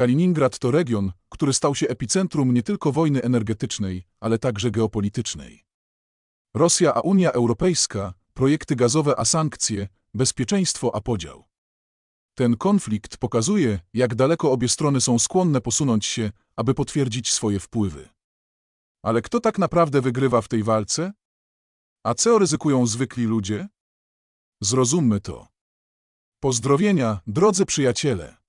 Kaliningrad to region, który stał się epicentrum nie tylko wojny energetycznej, ale także geopolitycznej. Rosja a Unia Europejska, projekty gazowe a sankcje, bezpieczeństwo a podział. Ten konflikt pokazuje, jak daleko obie strony są skłonne posunąć się, aby potwierdzić swoje wpływy. Ale kto tak naprawdę wygrywa w tej walce? A co ryzykują zwykli ludzie? Zrozummy to. Pozdrowienia, drodzy przyjaciele.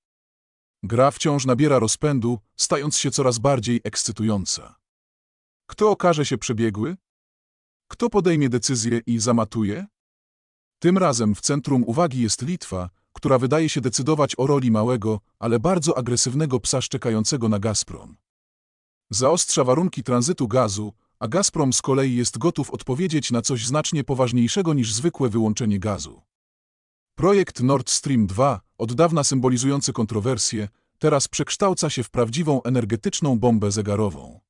Gra wciąż nabiera rozpędu, stając się coraz bardziej ekscytująca. Kto okaże się przebiegły? Kto podejmie decyzję i zamatuje? Tym razem w centrum uwagi jest Litwa, która wydaje się decydować o roli małego, ale bardzo agresywnego psa szczekającego na Gazprom. Zaostrza warunki tranzytu gazu, a Gazprom z kolei jest gotów odpowiedzieć na coś znacznie poważniejszego niż zwykłe wyłączenie gazu. Projekt Nord Stream 2, od dawna symbolizujący kontrowersje, teraz przekształca się w prawdziwą energetyczną bombę zegarową.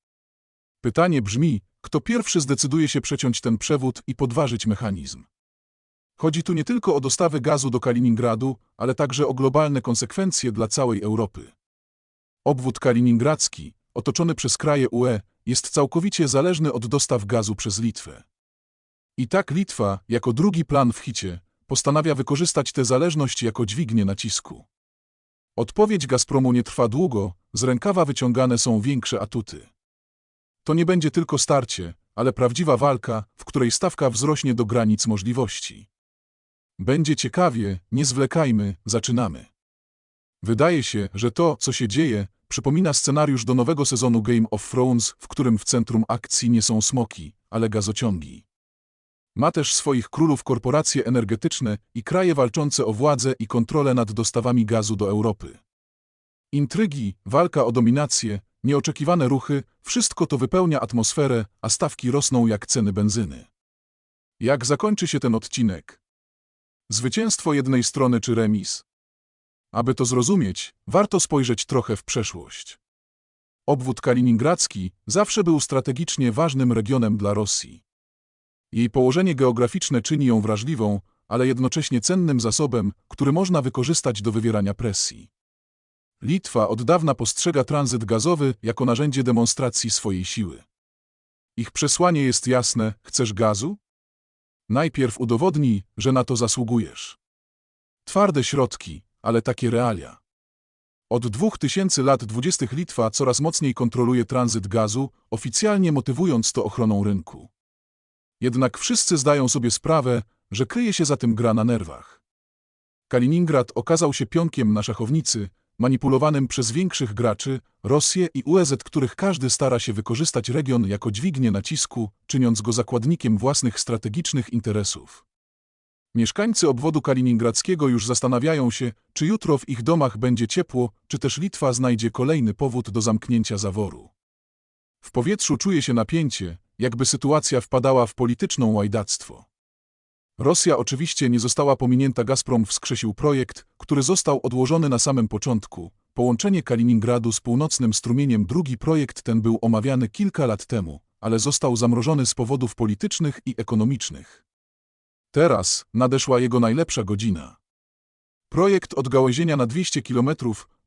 Pytanie brzmi, kto pierwszy zdecyduje się przeciąć ten przewód i podważyć mechanizm. Chodzi tu nie tylko o dostawy gazu do Kaliningradu, ale także o globalne konsekwencje dla całej Europy. Obwód kaliningradzki, otoczony przez kraje UE, jest całkowicie zależny od dostaw gazu przez Litwę. I tak Litwa, jako drugi plan w hicie, postanawia wykorzystać tę zależność jako dźwignię nacisku. Odpowiedź Gazpromu nie trwa długo, z rękawa wyciągane są większe atuty. To nie będzie tylko starcie, ale prawdziwa walka, w której stawka wzrośnie do granic możliwości. Będzie ciekawie, nie zwlekajmy, zaczynamy. Wydaje się, że to, co się dzieje, przypomina scenariusz do nowego sezonu Game of Thrones, w którym w centrum akcji nie są smoki, ale gazociągi. Ma też swoich królów korporacje energetyczne i kraje walczące o władzę i kontrolę nad dostawami gazu do Europy. Intrygi, walka o dominację, nieoczekiwane ruchy, wszystko to wypełnia atmosferę, a stawki rosną jak ceny benzyny. Jak zakończy się ten odcinek? Zwycięstwo jednej strony czy remis? Aby to zrozumieć, warto spojrzeć trochę w przeszłość. Obwód kaliningradzki zawsze był strategicznie ważnym regionem dla Rosji. Jej położenie geograficzne czyni ją wrażliwą, ale jednocześnie cennym zasobem, który można wykorzystać do wywierania presji. Litwa od dawna postrzega tranzyt gazowy jako narzędzie demonstracji swojej siły. Ich przesłanie jest jasne: chcesz gazu? Najpierw udowodnij, że na to zasługujesz. Twarde środki, ale takie realia. Od dwóch tysięcy lat dwudziestych Litwa coraz mocniej kontroluje tranzyt gazu, oficjalnie motywując to ochroną rynku. Jednak wszyscy zdają sobie sprawę, że kryje się za tym gra na nerwach. Kaliningrad okazał się pionkiem na szachownicy, manipulowanym przez większych graczy, Rosję i UEZ, których każdy stara się wykorzystać region jako dźwignię nacisku, czyniąc go zakładnikiem własnych strategicznych interesów. Mieszkańcy obwodu kaliningradzkiego już zastanawiają się, czy jutro w ich domach będzie ciepło, czy też Litwa znajdzie kolejny powód do zamknięcia zaworu. W powietrzu czuje się napięcie, jakby sytuacja wpadała w polityczną łajdactwo. Rosja oczywiście nie została pominięta. Gazprom wskrzesił projekt, który został odłożony na samym początku. Połączenie Kaliningradu z północnym strumieniem. Drugi projekt ten był omawiany kilka lat temu, ale został zamrożony z powodów politycznych i ekonomicznych. Teraz nadeszła jego najlepsza godzina. Projekt odgałęzienia na 200 km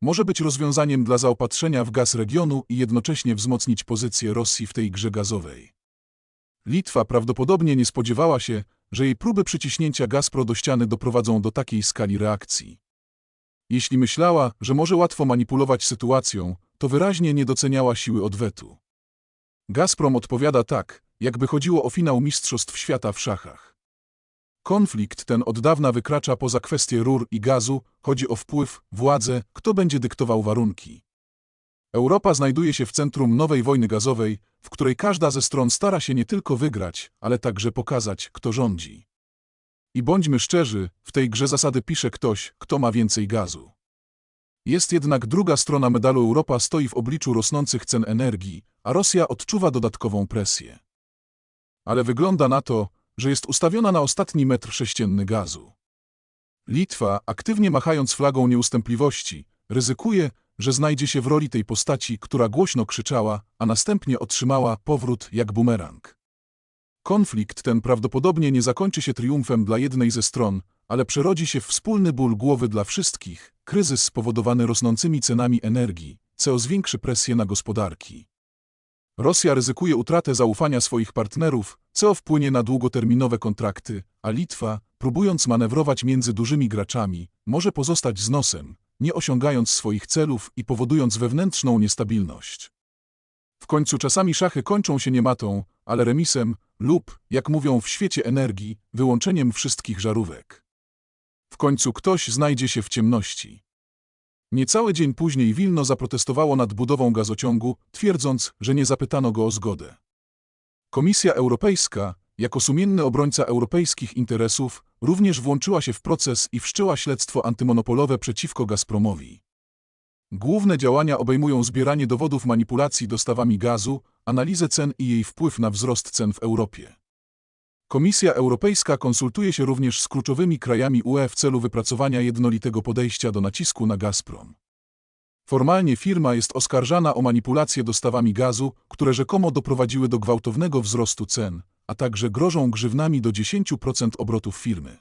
może być rozwiązaniem dla zaopatrzenia w gaz regionu i jednocześnie wzmocnić pozycję Rosji w tej grze gazowej. Litwa prawdopodobnie nie spodziewała się, że jej próby przyciśnięcia Gazpro do ściany doprowadzą do takiej skali reakcji. Jeśli myślała, że może łatwo manipulować sytuacją, to wyraźnie nie doceniała siły odwetu. Gazprom odpowiada tak, jakby chodziło o finał Mistrzostw Świata w szachach. Konflikt ten od dawna wykracza poza kwestię rur i gazu, chodzi o wpływ, władzę, kto będzie dyktował warunki. Europa znajduje się w centrum nowej wojny gazowej, w której każda ze stron stara się nie tylko wygrać, ale także pokazać, kto rządzi. I bądźmy szczerzy, w tej grze zasady pisze ktoś, kto ma więcej gazu. Jest jednak druga strona medalu Europa stoi w obliczu rosnących cen energii, a Rosja odczuwa dodatkową presję. Ale wygląda na to, że jest ustawiona na ostatni metr sześcienny gazu. Litwa, aktywnie machając flagą nieustępliwości, ryzykuje, że znajdzie się w roli tej postaci, która głośno krzyczała, a następnie otrzymała powrót jak bumerang. Konflikt ten prawdopodobnie nie zakończy się triumfem dla jednej ze stron, ale przerodzi się w wspólny ból głowy dla wszystkich. Kryzys spowodowany rosnącymi cenami energii, co zwiększy presję na gospodarki. Rosja ryzykuje utratę zaufania swoich partnerów, co wpłynie na długoterminowe kontrakty, a Litwa, próbując manewrować między dużymi graczami, może pozostać z nosem, nie osiągając swoich celów i powodując wewnętrzną niestabilność. W końcu czasami szachy kończą się nie matą, ale remisem lub, jak mówią w świecie energii, wyłączeniem wszystkich żarówek. W końcu ktoś znajdzie się w ciemności. Niecały dzień później Wilno zaprotestowało nad budową gazociągu, twierdząc, że nie zapytano go o zgodę. Komisja Europejska, jako sumienny obrońca europejskich interesów, również włączyła się w proces i wszczęła śledztwo antymonopolowe przeciwko Gazpromowi. Główne działania obejmują zbieranie dowodów manipulacji dostawami gazu, analizę cen i jej wpływ na wzrost cen w Europie. Komisja Europejska konsultuje się również z kluczowymi krajami UE w celu wypracowania jednolitego podejścia do nacisku na Gazprom. Formalnie firma jest oskarżana o manipulację dostawami gazu, które rzekomo doprowadziły do gwałtownego wzrostu cen, a także grożą grzywnami do 10% obrotów firmy.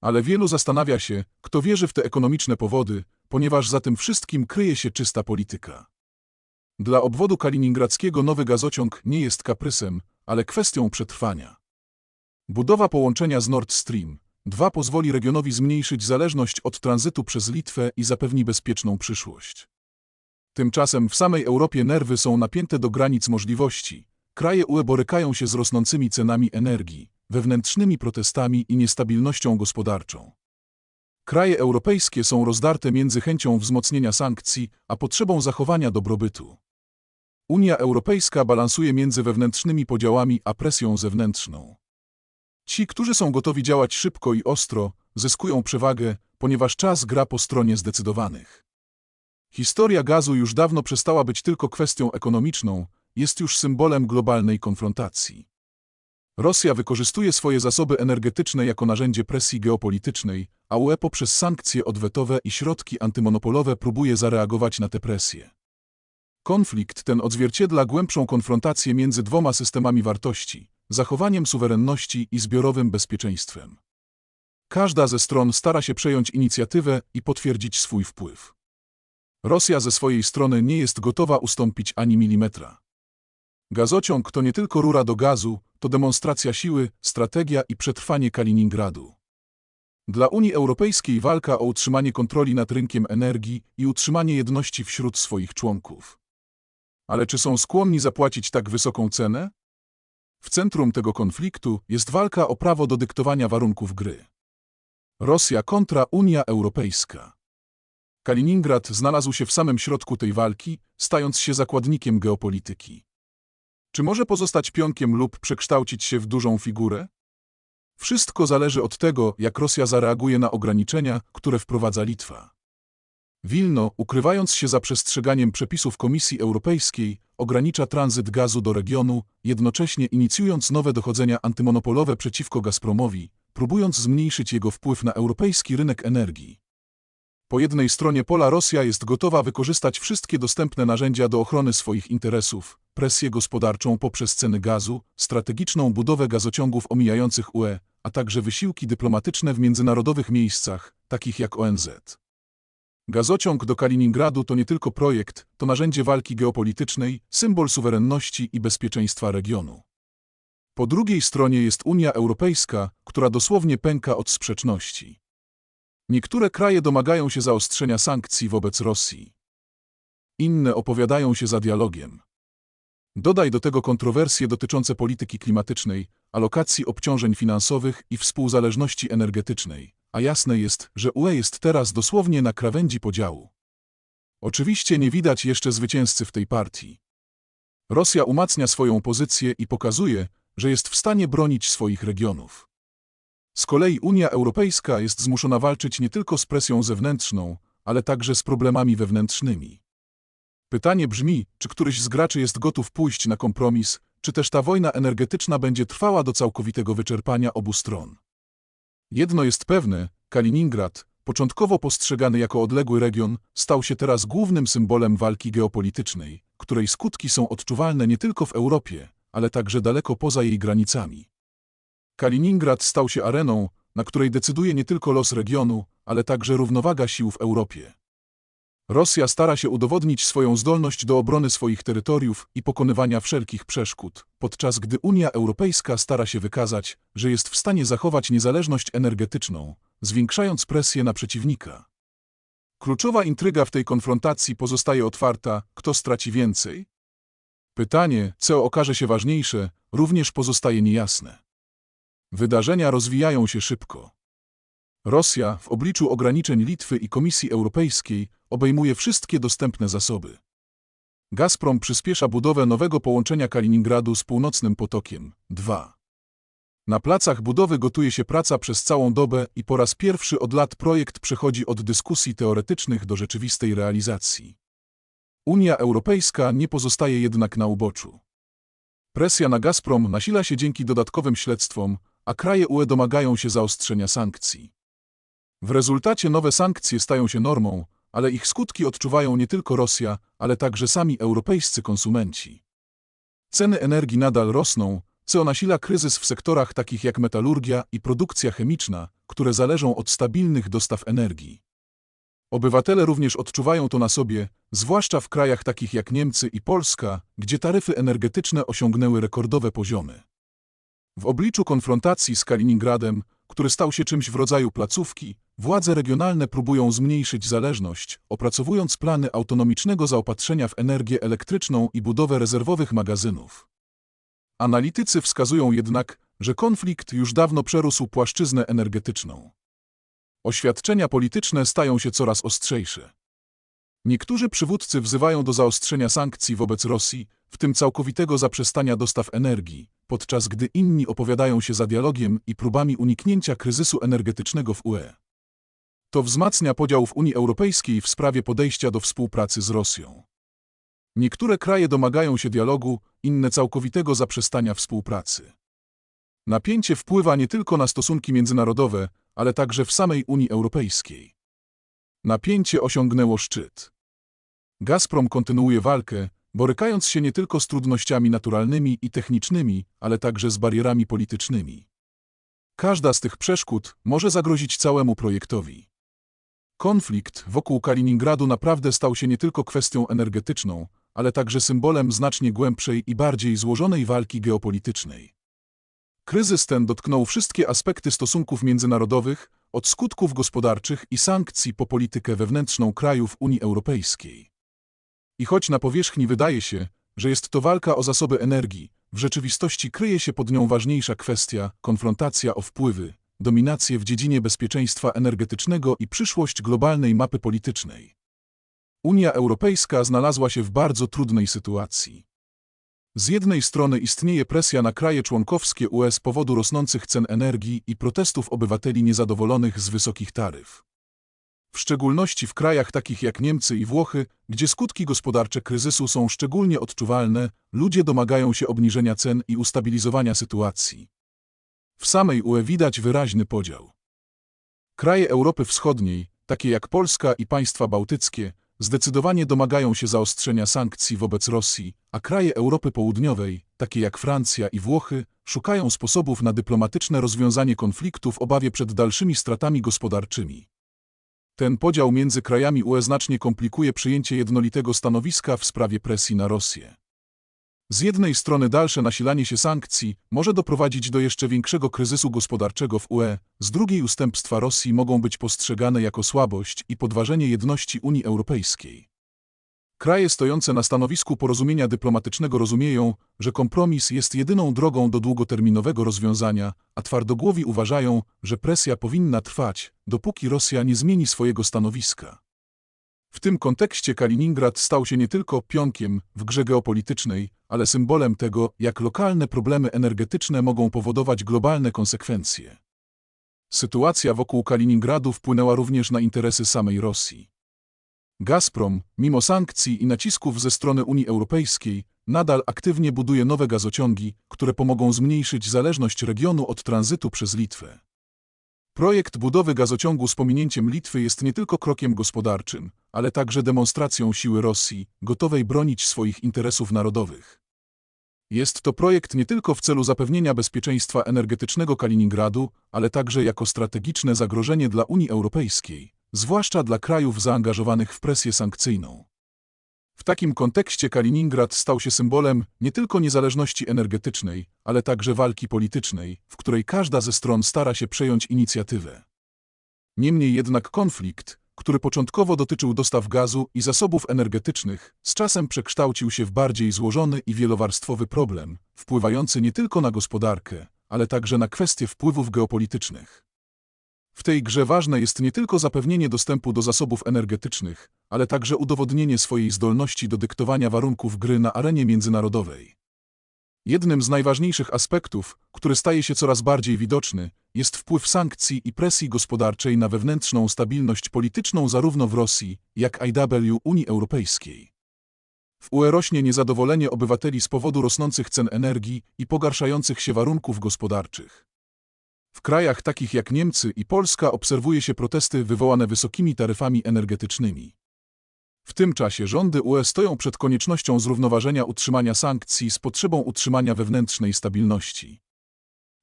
Ale wielu zastanawia się, kto wierzy w te ekonomiczne powody, ponieważ za tym wszystkim kryje się czysta polityka. Dla obwodu kaliningradzkiego nowy gazociąg nie jest kaprysem, ale kwestią przetrwania. Budowa połączenia z Nord Stream 2 pozwoli regionowi zmniejszyć zależność od tranzytu przez Litwę i zapewni bezpieczną przyszłość. Tymczasem w samej Europie nerwy są napięte do granic możliwości. Kraje UE borykają się z rosnącymi cenami energii, wewnętrznymi protestami i niestabilnością gospodarczą. Kraje europejskie są rozdarte między chęcią wzmocnienia sankcji, a potrzebą zachowania dobrobytu. Unia Europejska balansuje między wewnętrznymi podziałami a presją zewnętrzną. Ci, którzy są gotowi działać szybko i ostro, zyskują przewagę, ponieważ czas gra po stronie zdecydowanych. Historia gazu już dawno przestała być tylko kwestią ekonomiczną, jest już symbolem globalnej konfrontacji. Rosja wykorzystuje swoje zasoby energetyczne jako narzędzie presji geopolitycznej, a UE poprzez sankcje odwetowe i środki antymonopolowe próbuje zareagować na te presje. Konflikt ten odzwierciedla głębszą konfrontację między dwoma systemami wartości, zachowaniem suwerenności i zbiorowym bezpieczeństwem. Każda ze stron stara się przejąć inicjatywę i potwierdzić swój wpływ. Rosja ze swojej strony nie jest gotowa ustąpić ani milimetra. Gazociąg to nie tylko rura do gazu, to demonstracja siły, strategia i przetrwanie Kaliningradu. Dla Unii Europejskiej walka o utrzymanie kontroli nad rynkiem energii i utrzymanie jedności wśród swoich członków. Ale czy są skłonni zapłacić tak wysoką cenę? W centrum tego konfliktu jest walka o prawo do dyktowania warunków gry. Rosja kontra Unia Europejska. Kaliningrad znalazł się w samym środku tej walki, stając się zakładnikiem geopolityki. Czy może pozostać pionkiem lub przekształcić się w dużą figurę? Wszystko zależy od tego, jak Rosja zareaguje na ograniczenia, które wprowadza Litwa. Wilno, ukrywając się za przestrzeganiem przepisów Komisji Europejskiej, ogranicza tranzyt gazu do regionu, jednocześnie inicjując nowe dochodzenia antymonopolowe przeciwko Gazpromowi, próbując zmniejszyć jego wpływ na europejski rynek energii. Po jednej stronie pola Rosja jest gotowa wykorzystać wszystkie dostępne narzędzia do ochrony swoich interesów, presję gospodarczą poprzez ceny gazu, strategiczną budowę gazociągów omijających UE, a także wysiłki dyplomatyczne w międzynarodowych miejscach, takich jak ONZ. Gazociąg do Kaliningradu to nie tylko projekt, to narzędzie walki geopolitycznej, symbol suwerenności i bezpieczeństwa regionu. Po drugiej stronie jest Unia Europejska, która dosłownie pęka od sprzeczności. Niektóre kraje domagają się zaostrzenia sankcji wobec Rosji. Inne opowiadają się za dialogiem. Dodaj do tego kontrowersje dotyczące polityki klimatycznej, alokacji obciążeń finansowych i współzależności energetycznej, a jasne jest, że UE jest teraz dosłownie na krawędzi podziału. Oczywiście nie widać jeszcze zwycięzcy w tej partii. Rosja umacnia swoją pozycję i pokazuje, że jest w stanie bronić swoich regionów. Z kolei Unia Europejska jest zmuszona walczyć nie tylko z presją zewnętrzną, ale także z problemami wewnętrznymi. Pytanie brzmi, czy któryś z graczy jest gotów pójść na kompromis, czy też ta wojna energetyczna będzie trwała do całkowitego wyczerpania obu stron. Jedno jest pewne, Kaliningrad, początkowo postrzegany jako odległy region, stał się teraz głównym symbolem walki geopolitycznej, której skutki są odczuwalne nie tylko w Europie, ale także daleko poza jej granicami. Kaliningrad stał się areną, na której decyduje nie tylko los regionu, ale także równowaga sił w Europie. Rosja stara się udowodnić swoją zdolność do obrony swoich terytoriów i pokonywania wszelkich przeszkód, podczas gdy Unia Europejska stara się wykazać, że jest w stanie zachować niezależność energetyczną, zwiększając presję na przeciwnika. Kluczowa intryga w tej konfrontacji pozostaje otwarta, kto straci więcej? Pytanie, co okaże się ważniejsze, również pozostaje niejasne. Wydarzenia rozwijają się szybko. Rosja, w obliczu ograniczeń Litwy i Komisji Europejskiej, obejmuje wszystkie dostępne zasoby. Gazprom przyspiesza budowę nowego połączenia Kaliningradu z północnym potokiem 2. Na placach budowy gotuje się praca przez całą dobę i po raz pierwszy od lat projekt przechodzi od dyskusji teoretycznych do rzeczywistej realizacji. Unia Europejska nie pozostaje jednak na uboczu. Presja na Gazprom nasila się dzięki dodatkowym śledztwom, a kraje UE domagają się zaostrzenia sankcji. W rezultacie nowe sankcje stają się normą, ale ich skutki odczuwają nie tylko Rosja, ale także sami europejscy konsumenci. Ceny energii nadal rosną, co nasila kryzys w sektorach takich jak metalurgia i produkcja chemiczna, które zależą od stabilnych dostaw energii. Obywatele również odczuwają to na sobie, zwłaszcza w krajach takich jak Niemcy i Polska, gdzie taryfy energetyczne osiągnęły rekordowe poziomy. W obliczu konfrontacji z Kaliningradem, który stał się czymś w rodzaju placówki, władze regionalne próbują zmniejszyć zależność, opracowując plany autonomicznego zaopatrzenia w energię elektryczną i budowę rezerwowych magazynów. Analitycy wskazują jednak, że konflikt już dawno przerósł płaszczyznę energetyczną. Oświadczenia polityczne stają się coraz ostrzejsze. Niektórzy przywódcy wzywają do zaostrzenia sankcji wobec Rosji, w tym całkowitego zaprzestania dostaw energii, podczas gdy inni opowiadają się za dialogiem i próbami uniknięcia kryzysu energetycznego w UE. To wzmacnia podział w Unii Europejskiej w sprawie podejścia do współpracy z Rosją. Niektóre kraje domagają się dialogu, inne całkowitego zaprzestania współpracy. Napięcie wpływa nie tylko na stosunki międzynarodowe, ale także w samej Unii Europejskiej. Napięcie osiągnęło szczyt. Gazprom kontynuuje walkę, borykając się nie tylko z trudnościami naturalnymi i technicznymi, ale także z barierami politycznymi. Każda z tych przeszkód może zagrozić całemu projektowi. Konflikt wokół Kaliningradu naprawdę stał się nie tylko kwestią energetyczną, ale także symbolem znacznie głębszej i bardziej złożonej walki geopolitycznej. Kryzys ten dotknął wszystkie aspekty stosunków międzynarodowych, od skutków gospodarczych i sankcji po politykę wewnętrzną krajów Unii Europejskiej. I choć na powierzchni wydaje się, że jest to walka o zasoby energii, w rzeczywistości kryje się pod nią ważniejsza kwestia konfrontacja o wpływy, dominację w dziedzinie bezpieczeństwa energetycznego i przyszłość globalnej mapy politycznej. Unia Europejska znalazła się w bardzo trudnej sytuacji. Z jednej strony istnieje presja na kraje członkowskie UE z powodu rosnących cen energii i protestów obywateli niezadowolonych z wysokich taryf. W szczególności w krajach takich jak Niemcy i Włochy, gdzie skutki gospodarcze kryzysu są szczególnie odczuwalne, ludzie domagają się obniżenia cen i ustabilizowania sytuacji. W samej UE widać wyraźny podział. Kraje Europy Wschodniej, takie jak Polska i państwa bałtyckie, zdecydowanie domagają się zaostrzenia sankcji wobec Rosji, a kraje Europy Południowej, takie jak Francja i Włochy, szukają sposobów na dyplomatyczne rozwiązanie konfliktu w obawie przed dalszymi stratami gospodarczymi. Ten podział między krajami UE znacznie komplikuje przyjęcie jednolitego stanowiska w sprawie presji na Rosję. Z jednej strony dalsze nasilanie się sankcji może doprowadzić do jeszcze większego kryzysu gospodarczego w UE, z drugiej ustępstwa Rosji mogą być postrzegane jako słabość i podważenie jedności Unii Europejskiej. Kraje stojące na stanowisku porozumienia dyplomatycznego rozumieją, że kompromis jest jedyną drogą do długoterminowego rozwiązania, a twardogłowi uważają, że presja powinna trwać, dopóki Rosja nie zmieni swojego stanowiska. W tym kontekście Kaliningrad stał się nie tylko pionkiem w grze geopolitycznej, ale symbolem tego, jak lokalne problemy energetyczne mogą powodować globalne konsekwencje. Sytuacja wokół Kaliningradu wpłynęła również na interesy samej Rosji. Gazprom, mimo sankcji i nacisków ze strony Unii Europejskiej, nadal aktywnie buduje nowe gazociągi, które pomogą zmniejszyć zależność regionu od tranzytu przez Litwę. Projekt budowy gazociągu z pominięciem Litwy jest nie tylko krokiem gospodarczym, ale także demonstracją siły Rosji, gotowej bronić swoich interesów narodowych. Jest to projekt nie tylko w celu zapewnienia bezpieczeństwa energetycznego Kaliningradu, ale także jako strategiczne zagrożenie dla Unii Europejskiej, zwłaszcza dla krajów zaangażowanych w presję sankcyjną. W takim kontekście Kaliningrad stał się symbolem nie tylko niezależności energetycznej, ale także walki politycznej, w której każda ze stron stara się przejąć inicjatywę. Niemniej jednak konflikt, który początkowo dotyczył dostaw gazu i zasobów energetycznych, z czasem przekształcił się w bardziej złożony i wielowarstwowy problem, wpływający nie tylko na gospodarkę, ale także na kwestie wpływów geopolitycznych. W tej grze ważne jest nie tylko zapewnienie dostępu do zasobów energetycznych, ale także udowodnienie swojej zdolności do dyktowania warunków gry na arenie międzynarodowej. Jednym z najważniejszych aspektów, który staje się coraz bardziej widoczny, jest wpływ sankcji i presji gospodarczej na wewnętrzną stabilność polityczną zarówno w Rosji, jak IW Unii Europejskiej. W UE rośnie niezadowolenie obywateli z powodu rosnących cen energii i pogarszających się warunków gospodarczych. W krajach takich jak Niemcy i Polska obserwuje się protesty wywołane wysokimi taryfami energetycznymi. W tym czasie rządy UE stoją przed koniecznością zrównoważenia utrzymania sankcji z potrzebą utrzymania wewnętrznej stabilności.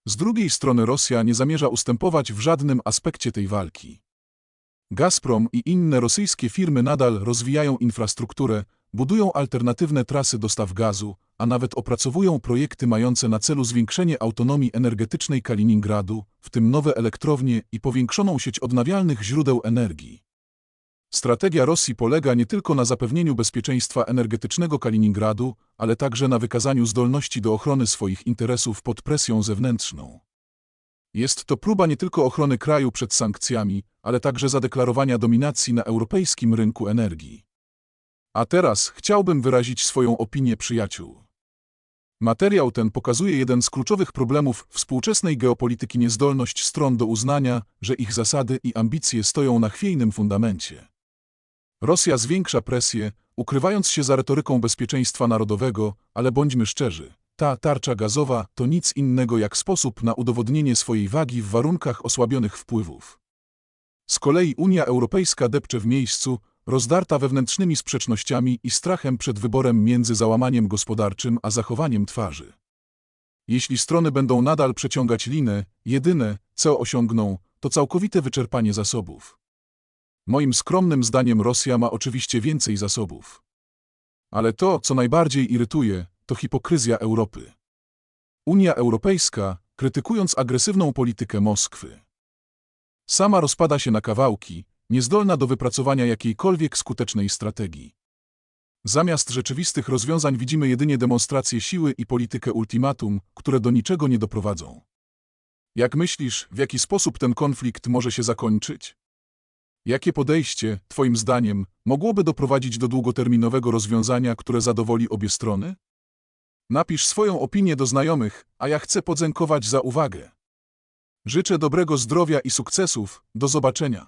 Z drugiej strony Rosja nie zamierza ustępować w żadnym aspekcie tej walki. Gazprom i inne rosyjskie firmy nadal rozwijają infrastrukturę, budują alternatywne trasy dostaw gazu, a nawet opracowują projekty mające na celu zwiększenie autonomii energetycznej Kaliningradu, w tym nowe elektrownie i powiększoną sieć odnawialnych źródeł energii. Strategia Rosji polega nie tylko na zapewnieniu bezpieczeństwa energetycznego Kaliningradu, ale także na wykazaniu zdolności do ochrony swoich interesów pod presją zewnętrzną. Jest to próba nie tylko ochrony kraju przed sankcjami, ale także zadeklarowania dominacji na europejskim rynku energii. A teraz chciałbym wyrazić swoją opinię przyjaciół. Materiał ten pokazuje jeden z kluczowych problemów współczesnej geopolityki niezdolność stron do uznania, że ich zasady i ambicje stoją na chwiejnym fundamencie. Rosja zwiększa presję, ukrywając się za retoryką bezpieczeństwa narodowego, ale bądźmy szczerzy, ta tarcza gazowa to nic innego jak sposób na udowodnienie swojej wagi w warunkach osłabionych wpływów. Z kolei Unia Europejska depcze w miejscu, rozdarta wewnętrznymi sprzecznościami i strachem przed wyborem między załamaniem gospodarczym a zachowaniem twarzy. Jeśli strony będą nadal przeciągać linę, jedyne, co osiągną, to całkowite wyczerpanie zasobów. Moim skromnym zdaniem Rosja ma oczywiście więcej zasobów. Ale to, co najbardziej irytuje, to hipokryzja Europy. Unia Europejska, krytykując agresywną politykę Moskwy, sama rozpada się na kawałki, niezdolna do wypracowania jakiejkolwiek skutecznej strategii. Zamiast rzeczywistych rozwiązań widzimy jedynie demonstracje siły i politykę ultimatum, które do niczego nie doprowadzą. Jak myślisz, w jaki sposób ten konflikt może się zakończyć? Jakie podejście, Twoim zdaniem, mogłoby doprowadzić do długoterminowego rozwiązania, które zadowoli obie strony? Napisz swoją opinię do znajomych, a ja chcę podziękować za uwagę. Życzę dobrego zdrowia i sukcesów, do zobaczenia.